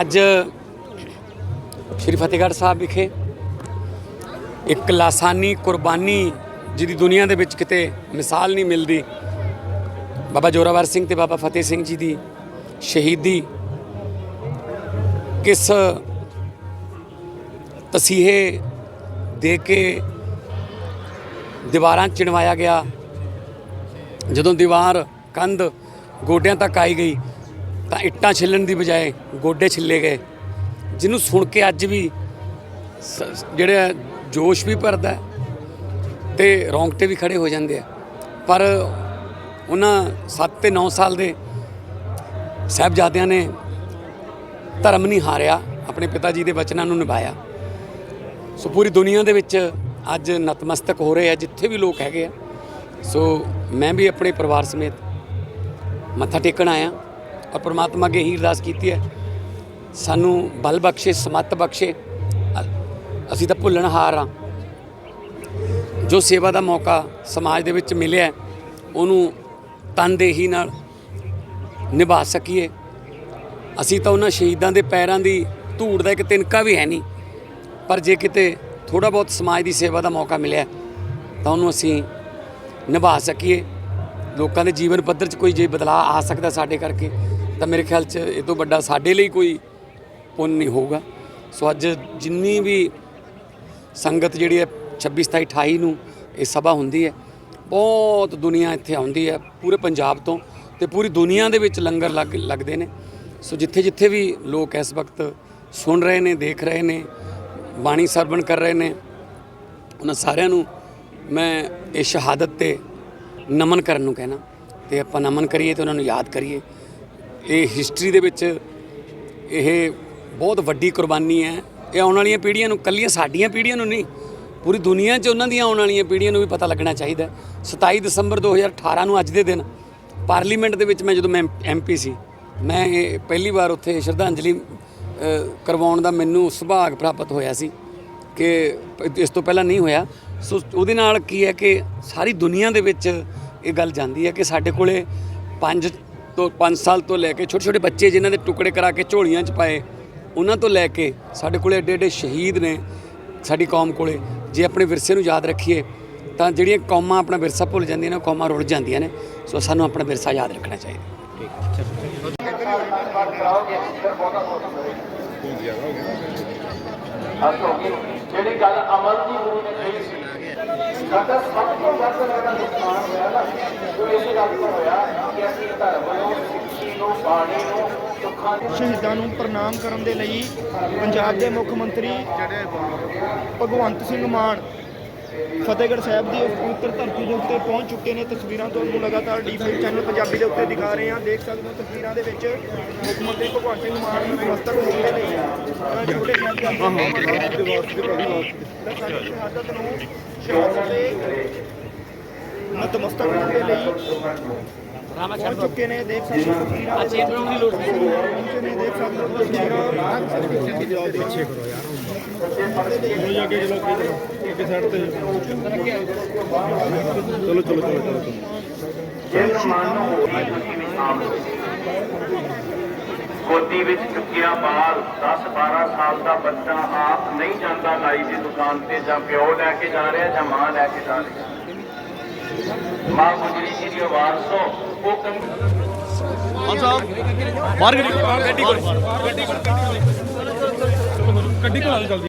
ਅੱਜ ਸ਼੍ਰੀ ਫਤਿਹਗੜ੍ਹ ਸਾਹਿਬ ਵਿਖੇ ਇੱਕ ਲਾਸਾਨੀ ਕੁਰਬਾਨੀ ਜਿਹਦੀ ਦੁਨੀਆ ਦੇ ਵਿੱਚ ਕਿਤੇ ਮਿਸਾਲ ਨਹੀਂ ਮਿਲਦੀ। ਬਾਬਾ ਜੋਰਾਵਰ ਸਿੰਘ ਤੇ ਬਾਬਾ ਫਤਿਹ ਸਿੰਘ ਜੀ ਦੀ ਸ਼ਹੀਦੀ ਕਿਸ ਤਸੀਹੇ ਦੇ ਕੇ ਦੀਵਾਰਾਂ ਚਿਣਵਾਇਆ ਗਿਆ। ਜਦੋਂ ਦੀਵਾਰ ਕੰਧ ਗੋਡਿਆਂ ਤੱਕ ਆਈ ਗਈ ਤਾਂ ਇੱਟਾਂ ਛਿੱਲਣ ਦੀ ਬਜਾਏ ਗੋਡੇ ਛਿੱਲੇ ਗਏ। ਜਿਹਨੂੰ ਸੁਣ ਕੇ ਅੱਜ ਵੀ ਸ- ਜਿਹੜਾ ਜੋਸ਼ ਵੀ ਭਰਦਾ ਹੈ ਤੇ ਰੌਂਗਟੇ ਵੀ ਖੜੇ ਹੋ ਜਾਂਦੇ ਆ। ਪਰ ਉਹਨਾਂ 7 ਤੇ 9 ਸਾਲ ਦੇ ਸਾਹਿਬਜ਼ਾਦਿਆਂ ਨੇ ਧਰਮ ਨਹੀਂ ਹਾਰਿਆ, ਆਪਣੇ ਪਿਤਾ ਜੀ ਦੇ ਬਚਨਾਂ ਨੂੰ ਨਿਭਾਇਆ। ਸੋ ਪੂਰੀ ਦੁਨੀਆ ਦੇ ਵਿੱਚ ਅੱਜ ਨਤਮਸਤਕ ਹੋ ਰਹੇ ਆ, ਜਿੱਥੇ ਵੀ ਲੋਕ ਹੈਗੇ ਆ। ਸੋ ਮੈਂ ਵੀ ਆਪਣੇ ਪਰਿਵਾਰ ਸਮੇਤ ਮੱਥਾ ਟੇਕਣ ਆਇਆ। ਔਰ ਪ੍ਰਮਾਤਮਾ ਅੱਗੇ ਹੀ ਅਰਦਾਸ ਕੀਤੀ ਹੈ। ਸਾਨੂੰ ਬਲ ਬਖਸ਼ੇ, ਸਮੱਤ ਬਖਸ਼ੇ। ਅਸੀਂ ਤਾਂ ਭੁੱਲਣ ਹਾਰ ਆ ਜੋ ਸੇਵਾ ਦਾ ਮੌਕਾ ਸਮਾਜ ਦੇ ਵਿੱਚ ਮਿਲਿਆ ਉਹਨੂੰ ਤਨਦੇਹੀ ਨਾਲ ਨਿਭਾ ਸਕੀਏ। ਅਸੀਂ ਤਾਂ ਉਹਨਾਂ ਸ਼ਹੀਦਾਂ ਦੇ ਪੈਰਾਂ ਦੀ ਧੂੜ ਦਾ ਇੱਕ ਤਿਨਕਾ ਵੀ ਹੈ ਨਹੀਂ। ਪਰ ਜੇ ਕਿਤੇ ਥੋੜਾ ਬਹੁਤ ਸਮਾਜ ਦੀ ਸੇਵਾ ਦਾ ਮੌਕਾ ਮਿਲਿਆ ਤਾਂ ਉਹਨੂੰ ਅਸੀਂ ਨਿਭਾ ਸਕੀਏ। ਲੋਕਾਂ ਦੇ ਜੀਵਨ ਪੱਧਰ 'ਚ ਕੋਈ ਜੇ ਬਦਲਾਅ ਆ ਸਕਦਾ ਸਾਡੇ ਕਰਕੇ ਤਾਂ ਮੇਰੇ ਖਿਆਲ 'ਚ ਇਹ ਤੋਂ ਵੱਡਾ ਸਾਡੇ ਲਈ ਕੋਈ ਪੁੰਨ ਨਹੀਂ ਹੋਊਗਾ। ਸੋ ਅੱਜ ਜਿੰਨੀ ਵੀ ਸੰਗਤ ਜਿਹੜੀ ਹੈ 26 27 28 ਨੂੰ ਇਹ ਸਭਾ ਹੁੰਦੀ ਹੈ, ਬਹੁਤ ਦੁਨੀਆ ਇੱਥੇ ਆਉਂਦੀ ਹੈ, ਪੂਰੇ ਪੰਜਾਬ ਤੋਂ ਤੇ ਪੂਰੀ ਦੁਨੀਆ ਦੇ ਵਿੱਚ ਲੰਗਰ ਲੱਗ, ਲੱਗਦੇ ਨੇ। ਸੋ ਜਿੱਥੇ ਜਿੱਥੇ ਵੀ ਲੋਕ ਇਸ ਵਕਤ ਸੁਣ ਰਹੇ ਨੇ, ਦੇਖ ਰਹੇ ਨੇ, ਬਾਣੀ ਸਰਵਣ ਕਰ ਰਹੇ ਨੇ, ਉਹਨਾਂ ਸਾਰਿਆਂ ਨੂੰ ਮੈਂ ਇਹ ਸ਼ਹਾਦਤ ਤੇ ਨਮਨ ਕਰਨ ਨੂੰ ਕਹਿਣਾ। ਤੇ ਆਪਾਂ ਨਮਨ ਕਰੀਏ ਤੇ ਉਹਨਾਂ ਨੂੰ ਯਾਦ ਕਰੀਏ। ਇਹ ਹਿਸਟਰੀ ਦੇ ਵਿੱਚ ਇਹ ਬਹੁਤ ਵੱਡੀ ਕੁਰਬਾਨੀ ਹੈ ਇਹ ਆਉਣ ਵਾਲੀਆਂ ਪੀੜ੍ਹੀਆਂ ਨੂੰ, ਕੱਲੀਆਂ ਸਾਡੀਆਂ ਪੀੜ੍ਹੀਆਂ ਨੂੰ ਨਹੀਂ, ਪੂਰੀ ਦੁਨੀਆ 'ਚ ਉਹਨਾਂ ਦੀਆਂ ਆਉਣ ਵਾਲੀਆਂ ਪੀੜ੍ਹੀਆਂ ਨੂੰ ਵੀ ਪਤਾ ਲੱਗਣਾ ਚਾਹੀਦਾ ਹੈ। 27 ਦਸੰਬਰ 2018 ਨੂੰ ਅੱਜ ਦੇ ਦਿਨ ਪਾਰਲੀਮੈਂਟ ਦੇ ਵਿੱਚ ਮੈਂ ਜਦੋਂ ਮੈਂ ਐਮਪੀ ਸੀ, ਮੈਂ ਇਹ ਪਹਿਲੀ ਵਾਰ ਉੱਥੇ ਸ਼ਰਧਾਂਜਲੀ ਕਰਵਾਉਣ ਦਾ ਮੈਨੂੰ ਸੁਭਾਗ ਪ੍ਰਾਪਤ ਹੋਇਆ ਸੀ ਕਿ ਇਸ ਤੋਂ ਪਹਿਲਾਂ ਨਹੀਂ ਹੋਇਆ ਸੋ ਉਹਦੇ ਨਾਲ ਕੀ ਹੈ ਕਿ ਸਾਰੀ ਦੁਨੀਆ ਦੇ ਵਿੱਚ ਇਹ ਗੱਲ ਜਾਂਦੀ ਹੈ ਕਿ ਸਾਡੇ ਕੋਲੇ ਪੰਜ ਤੋਂ 5 ਸਾਲ ਤੋਂ ਲੈ ਕੇ ਛੋਟੇ ਛੋਟੇ ਬੱਚੇ ਜਿਨ੍ਹਾਂ ਦੇ ਟੁਕੜੇ ਕਰਾ ਕੇ ਝੋਲੀਆਂ 'ਚ ਪਾਏ, ਉਹਨਾਂ ਤੋਂ ਲੈ ਕੇ ਸਾਡੇ ਕੋਲੇ ਏਡੇ ਏਡੇ ਸ਼ਹੀਦ ਨੇ ਸਾਡੀ ਕੌਮ ਕੋਲੇ। ਜੇ ਆਪਣੇ ਵਿਰਸੇ ਨੂੰ ਯਾਦ ਰੱਖੀਏ, ਤਾਂ ਜਿਹੜੀਆਂ ਕੌਮਾਂ ਆਪਣਾ ਵਿਰਸਾ ਭੁੱਲ ਜਾਂਦੀਆਂ ਨੇ, ਉਹ ਕੌਮਾਂ ਰੁੜ ਜਾਂਦੀਆਂ ਨੇ। ਸੋ ਸਾਨੂੰ ਆਪਣਾ ਵਿਰਸਾ ਯਾਦ ਰੱਖਣਾ ਚਾਹੀਦਾ। ਜਿਹੜੀ ਗੱਲ ਅਮਲ ਦੀ ਗੁਰੂ ਨੇ ਕਹੀ ਸੀ ਸਾਡਾ ਸਭ ਤੋਂ ਵੱਧ ਸਾਡਾ ਨੁਕਸਾਨ ਹੋਇਆ ਨਾ ਉਹ ਇਸੇ ਗੱਲ ਤੋਂ ਹੋਇਆ ਕਿ ਅਸੀਂ ਧਰਮ ਨੂੰ ਸਿੱਖੀ ਨੂੰ ਬਾਣੀ ਨੂੰ ਸੁੱਖਾਂ ਦੀ ਸ਼ਹੀਦਾਂ ਨੂੰ ਪ੍ਰਣਾਮ ਕਰਨ ਦੇ ਲਈ ਪੰਜਾਬ ਦੇ ਮੁੱਖ ਮੰਤਰੀ ਭਗਵੰਤ ਸਿੰਘ ਮਾਨ ਫਤਿਹਗੜ੍ਹ ਸਾਹਿਬ ਦੀ ਉਸ ਪਵਿੱਤਰ ਧਰਤੀ ਦੇ ਉੱਤੇ ਪਹੁੰਚ ਚੁੱਕੇ ਨੇ। ਤਸਵੀਰਾਂ ਤੁਹਾਨੂੰ ਲਗਾਤਾਰ ਡੀ5 ਚੈਨਲ ਪੰਜਾਬੀ ਦੇ ਉੱਤੇ ਦਿਖਾ ਰਹੇ ਹਾਂ। ਦੇਖ ਸਕਦੇ ਹੋ ਤਸਵੀਰਾਂ ਦੇ ਵਿੱਚ ਮੁੱਖ ਮੰਤਰੀ ਭਗਵੰਤ ਸਿੰਘ ਮਾਨ ਨੂੰ। ਮਸਤਕ ਹੋਣ ਦੇ ਲਈ ਛੋਟੇ ਸਾਹਿਬਜ਼ਾਦੇ ਦੇ ਵਾਸਤੇ ਸ਼ਹਾਦਤ ਨੂੰ ਸ਼ਹਾਦਤ ਦੇ ਨਤਮਸਤਕ ਹੋਣ ਦੇ ਲਈ ਪਹੁੰਚ ਚੁੱਕੇ ਨੇ ਦੇਖ ਸਕਦੇ ਹੋ ਤਸਵੀਰਾਂ ਦੇ ਵਿੱਚ ਪਹੁੰਚੇ ਨੇ ਦੇਖ ਸਕਦੇ ਹੋ ਤਸਵੀਰਾਂ ਪਿੱਛੇ ਕਰੋ ਯਾਰ ਹੋ ਜਾ ਕੇ ਚਲੋ ਅੱਗੇ ਸਾਈਡ ਤੇ ਚਲੋ ਚਲੋ ਚਲੋ ਚਲੋ ਜਿਸ ਮਨ ਨੂੰ ਹੋਈ ਤੁਸੀਂ ਵੀ ਸਾਂਭ ਲਓ ਗੋਦੀ ਵਿੱਚ ਚੁੱਕਿਆ ਬਾਲ 10 12 ਸਾਲ ਦਾ ਬੱਚਾ ਆਪ ਨਹੀਂ ਜਾਂਦਾ ਨਾਈ ਦੀ ਦੁਕਾਨ ਤੇ ਜਾਂ ਪਿਓ ਲੈ ਕੇ ਜਾ ਰਿਹਾ ਜਾਂ ਮਾਂ ਲੈ ਕੇ ਜਾ ਰਹੀ ਹੈ ਮਾਂ ਗੁਜਰੀ ਜੀ ਦੀ ਆਵਾਜ਼ ਤੋਂ ਉਹ ਕੰਗ ਬਾਹਰ ਗੱਡੀ ਗੱਡੀ ਕੋਲ ਗੱਡੀ ਕੋਲ। ਗੱਡੀ ਕੋਲ ਗੱਡੀ ਕੋਲ